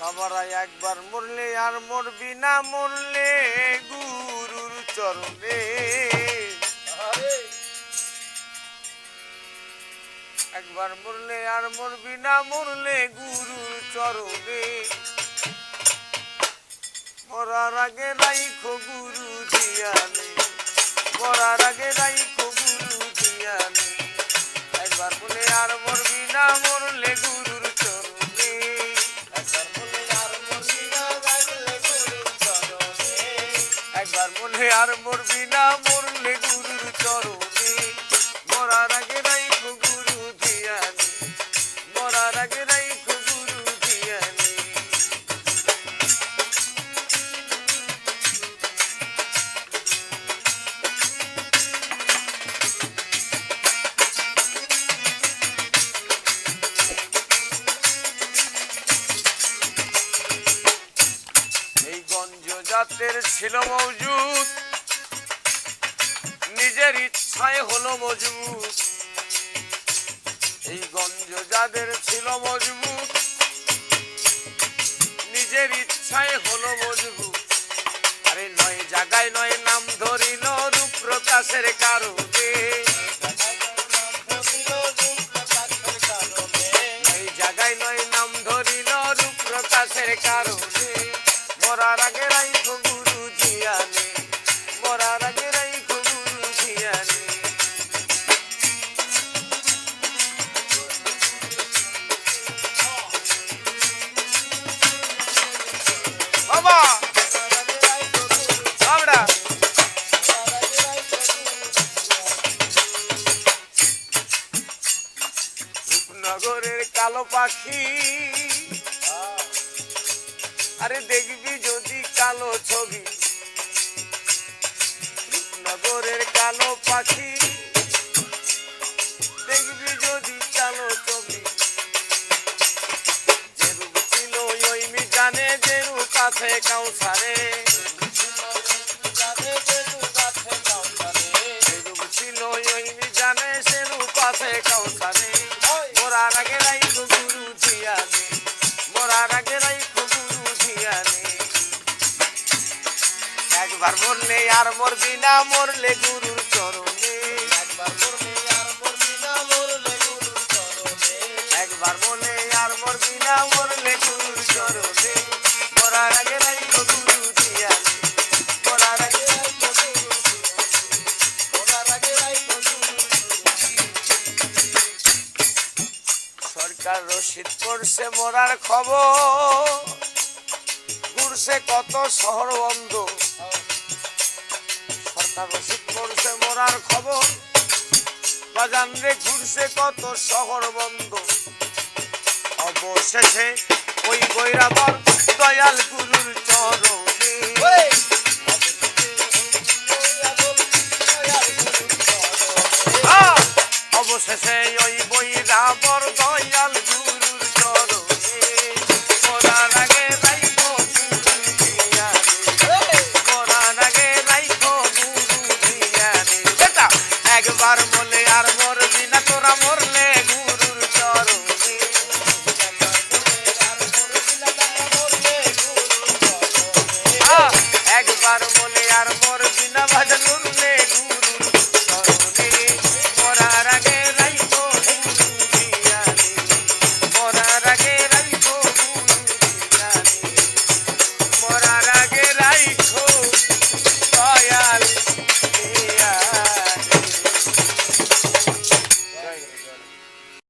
বাবারা একবার মরলে আর মরবি না মরলে গুরুর চরণে। একবার মরলে আর মরবি না মরলে গুরুর চরণে। মরার আগে রাইখো গুরু দিয়ানে মরার আগে রাইখো একবার মনে আর মরবি না মরলে গুরুর চরণে। জাতের ছিল মজুদ। নিজের ইচ্ছায় হলো মজবুত এই গঞ্জ যাদের ছিল মজবুত, নিজের ইচ্ছায় হলো মজবুত। আরে নয় জায়গায় নয় নাম ধরিল রূপ প্রকাশের কারণে জায়গায় নয় নাম ধরিল রূপ প্রকাশের কারণে। মরার আগে রাইখো কালো পাখি আরে দেখবি যদি কালো ছবি। রূপনগরের কালো পাখি দেখবি যদি কালো ছবি। যে রূপ ছিল ওই মি জানে যে রূপ আছে রূপ ছিল ওই মি জানে সে রূপ আছে কাউসারে একবার মরলে আর মরবি না, মরলে গুরুর চরণে। একবার মরলে আর মরবি না, মরলে গুরুর চরণে। একবার মরলে আর মরবি না, মরলে গুরুর চরণে। মরার আগে রাইখো গুরু জিয়ানে মরার আগে রাইখো গুরু জিয়ানে মরার আগে রাইখো গুরু সরকার রশিদ করছে মরার খবর। ঘুরছে কত শহর বন্ধ। রশিদ করছে মরার খবর। বাজান রে ঘুরছে কত শহর বন্ধ। অবশেষে ওই বৈরাবর দয়াল গুরুর চরণে! অবশেষে ওই বৈরাবর দয়াল